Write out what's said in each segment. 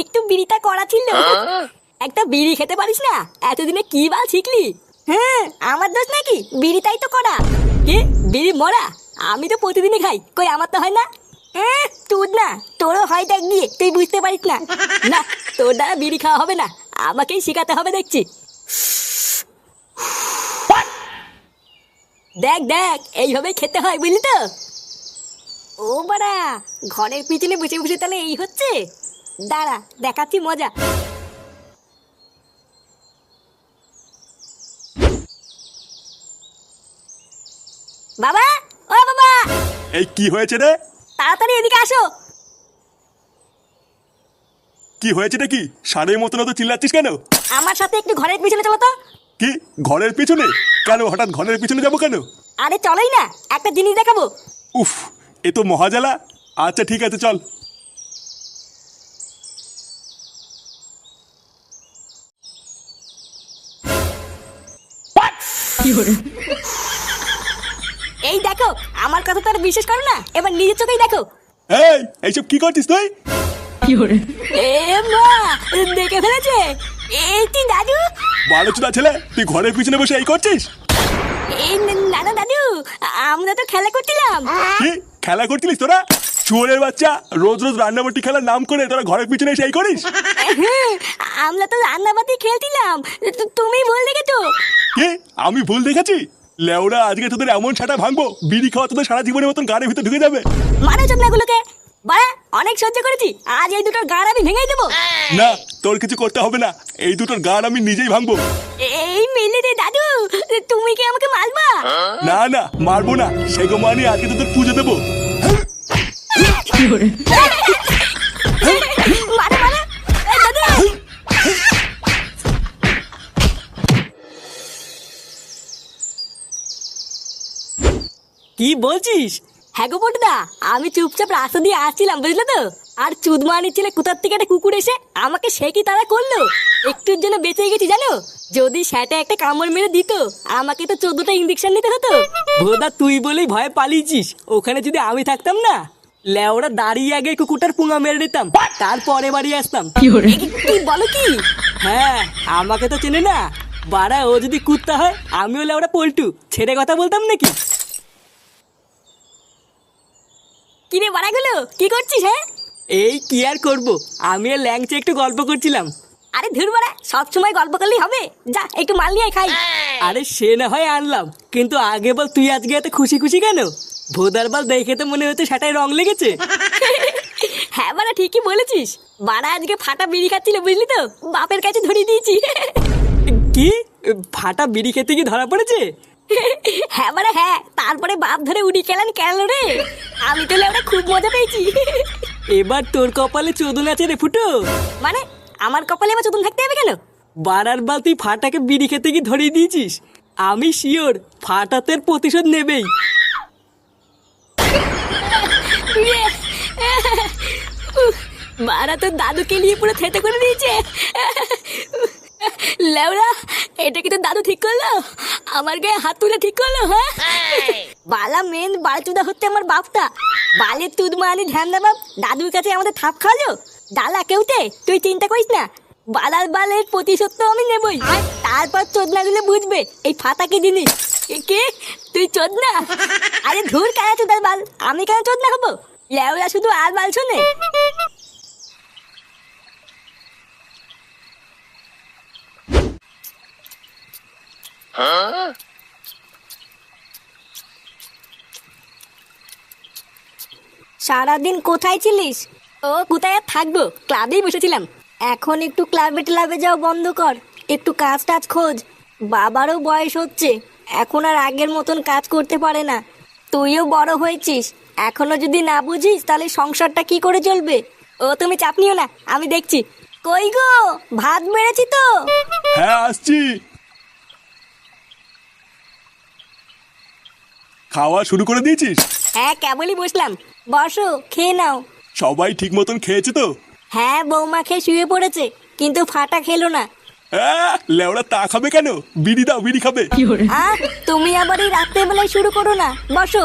একটু বিড়িটা করা ছিল। একটা বিড়ি খেতে পারিস না? এতদিনে কি বাল শিখলি? হ্যাঁ আমার দোষ নাকি? বিড়িটাই তো করা। কি? বিড়ি মরা? আমি তো প্রতিদিনই খাই। কই আমার তো হয় না? হ্যাঁ তোর না। তোরও হয় দেখ গিয়ে তুই বুঝতে পারিস না। না তোর দ্বারা বিড়ি খাওয়া হবে না। আমাকেই শেখাতে হবে দেখছি। দেখ দেখ এইভাবেই খেতে হয় বুঝলি তো? ও বাড়া ঘরের পিছনে বসে বসে তাহলে এই হচ্ছে? দাঁড়া দেখাচ্ছি মজা। বাবা ও বাবা! এই কি হয়েছে রে? তাড়াতাড়ি এদিকে আসো। কি হয়েছে কি সারের মতন তো চিল্লাচ্ছিস কেন? আমার সাথে একটু ঘরের পিছনে চলো তো। কি ঘরের পিছনে? কেন হঠাৎ ঘরের পিছনে যাব কেন? আরে চলোই না একটা জিনিস দেখাবো। উফ এ তো মহাজালা। আচ্ছা ঠিক আছে চল। এই দেখো আমার কথা তো আর বিশ্বাস করো না। এবার নিজের চোখেই দেখো। এই এইসব কি করছিস তুই? এ মা দেখে ফেলেছে? এই তুই দাদু? বারো চুদা ছেলে তুই ঘরের পিছনে বসে এই করছিস? এই না না দাদু আমরা তো খেলা করছিলাম। কি? খেলা করছিলিস তোরা? চুয়ারের বাচ্চা রোজ রোজ রান্নাবাটি খেলার নাম করে তোরা ঘরের পিছনে এসে এই করিস? হ্যাঁ, আমরা তো রান্নাবাতি খেলছিলাম। তুমি ভুল কি আমি ভুল দেখেছি? লেওরা আজকে তোদের এমন ছাটা ভাঙবো বিড়ি খাওয়া তোদের সারা জীবনের মতন গাড়ির ভিতরে ঢুকে যাবে। মারো চোদনাগুলোকে বাড়া অনেক সহ্য করেছি আজ এই দুটোর গাড় আমি ভেঙে দেবো। না তোর কিছু করতে হবে না এই দুটোর গান আমি নিজেই ভাঙবো। এই মেনে রে দাদু তুমি কি আমাকে মারবা? না না মারবো না সেগো মানে আজকে তোদের পুজো দেবো। মারো কি বলছিস? হ্যাঁ গো পটুদা আমি চুপচাপ রাস্তা দিয়ে আসছিলাম বুঝলে তো? আর চুদমানি ছেলে কোথার থেকে একটা কুকুর এসে আমাকে সে কি তারা করল? একটুর জন্য বেঁচে গেছি জানো? যদি সেটা একটা কামড় মেরে দিত আমাকে তো চোদ্দটা ইঞ্জেকশন নিতে হতো। ভোদা তুই বলেই ভয়ে পালিয়েছিস। ওখানে যদি আমি থাকতাম না লেওরা দাঁড়িয়ে আগে কুকুরটার পুঙা মেরে নিতাম তারপরে বাড়ি আসতাম। কি বলো কি? হ্যাঁ আমাকে তো চেনে না। বাড়া ও যদি কুত্তা হয় আমিও লেওরা পল্টু। ছেড়ে কথা বলতাম নাকি? কিরে বাড়াগুলো কি করছিস হ্যাঁ? এই কি আর করব? আমি আর ল্যাংচে একটু গল্প করছিলাম। আরে ধুর বাড়া সবসময় গল্প করলেই হবে। যা একটু মাল নিয়ে খাই। আরে সে না হয় আনলাম কিন্তু আগে বল তুই আজকে এত খুশি খুশি কেন? ভোদার বল দেখে তো মনে হচ্ছে সেটাই রং লেগেছে। হ্যাঁ বাড়া ঠিকই বলেছিস। বাড়া আজকে ফাটা বিড়ি খাচ্ছিল বুঝলি তো? বাপের কাছে ধরিয়ে দিয়েছি। কি? ফাটা বিড়ি খেতে কি ধরা পড়েছে? হ্যাঁ মানে হ্যাঁ তারপরে বাপ ধরে উড়ি খেলেন কেন রে? আমি তো ওটা খুব মজা পেয়েছি। এবার তোর কপালে চোদন আছে রে ফুটো। মানে আমার কপালে এবার চতুন থাকতে হবে কেন? বারার বাল তুই ফাটাকে বিড়ি খেতে কি ধরিয়ে দিয়েছিস। আমি শিওর ফাটাতের প্রতিশোধ নেবেই। মারা তোর দাদুকে নিয়ে পুরো থেতে করে দিয়েছে। লেওরা এটা কি তো দাদু ঠিক করল? আমার গায়ে হাত তুলে ঠিক করল হ্যাঁ? বালা মেন বালচুদা হচ্ছে আমার বাপটা। বালের তুদ মানি ধ্যান দে বাপ দাদুর কাছে আমাদের থাপ খাওয়ালো। ডালা কেউতে তুই চিন্তা করিস না। বালার বালের প্রতিশোধ তো আমি নেবই। তারপর চোদনা দিলে বুঝবে এই ফাতা কি জিনিস? কে? তুই চোদনা? আরে ধুর কেন চোদার বাল আমি কেন চোদনা হব? লেওরা শুধু আর বাল শোনে। সারাদিন কোথায় ছিলিস? ও কোথায় আর থাকব? ক্লাবেই বসেছিলাম। এখন একটু ক্লাবে ক্লাবে যাও বন্ধ কর। একটু কাজ টাজ খোঁজ। বাবারও বয়স হচ্ছে। এখন আর আগের মতন কাজ করতে পারে না। তুইও বড় হয়েছিস। এখনও যদি না বুঝিস তাহলে সংসারটা কি করে চলবে? ও তুমি চাপ নিও না। আমি দেখছি। কই গো? ভাত বেড়েছি তো? হ্যাঁ আসছি। খাওয়া শুরু করে দিয়েছিস? হ্যাঁ কেবলই বসলাম। বসো খেয়ে নাও। সবাই ঠিক মতন খেয়েছে তো? হ্যাঁ বৌমা খেয়ে শুয়ে পড়েছে কিন্তু ফাটা খেলো না। আহ, লেওড়া তা খাবে কেন? বিড়ি দাও বিড়ি খাবে। তুমি আবার এই রাত্রেবেলায় শুরু করো না। বসো।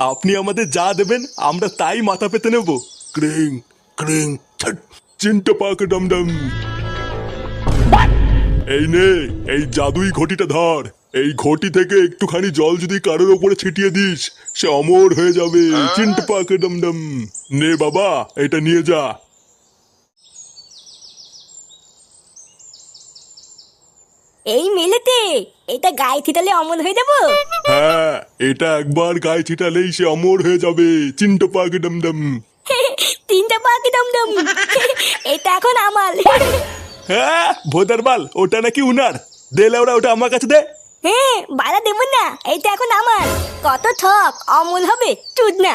আপনি আমাদের যা দেবেন আমরা তাই মাথা পেতে নেব। ক্রিং ক্রিং ছট, চিন্তা পাক ডমডম। এই নে এই জাদুই ঘটিটা ধর। এই ঘটি থেকে একটুখানি জল যদি কারোর ওপরে ছিটিয়ে দিস সে অমর হয়ে যাবে। চিন্ট পাক ডমডম। নে বাবা এটা নিয়ে যা। এই মেলেতে এটা গায়ে থিতালে অমল হয়ে যাব? হ্যাঁ এটা একবার গায়ে ছিটালেই সে অমর হয়ে যাবে। চিন্ট পাক ডমডম। তিনটা পাখি দমদম এটা এখন আমার হ্যাঁ ভোদারবাল ওটা নাকি উনার। দেলে ওরা ওটা আমার কাছে দে। হ্যাঁ বাড়া দেবো না এইটা এখন আমার কত ঠক অমল হবে চুদ না।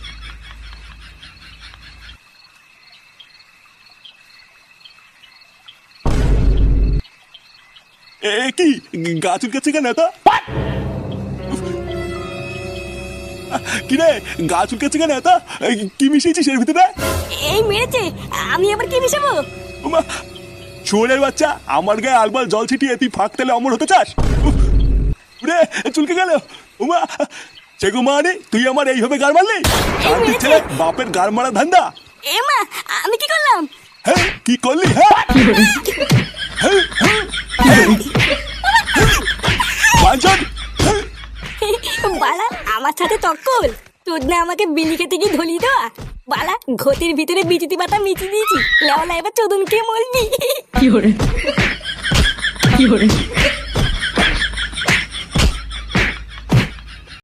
এ কি? গা চুলকাচ্ছে কেন তো কি রে? গা চুলকাচ্ছে কেন তো কি মিশিয়েছিস এর ভিতরে? এই মেরেছে। আমি আবার কি মিশাবো? উমা, শুয়োরের বাচ্চা আমার গায়ে আলবাল জল ছিটিয়ে তুই ফাঁক তেলে অমর হতে চাস? রে চুলকে গেল। উমা সেগু মানে তুই আমার এইভাবে গার মারলি? শান্তির ছেলে বাপের গার মারা ধান্দা? এ মা আমি কি করলাম? হ্যাঁ কি করলি হ্যাঁ? বালা আমার সাথে তক্কল। তোর না আমাকে বিলি খেতে গিয়ে ধলি দেওয়া? বালা ঘটির ভিতরে বিচিতি পাতা মিচি দিয়েছি। লেওলা এবার চোদনকে মরবি। কি হরে কি হরে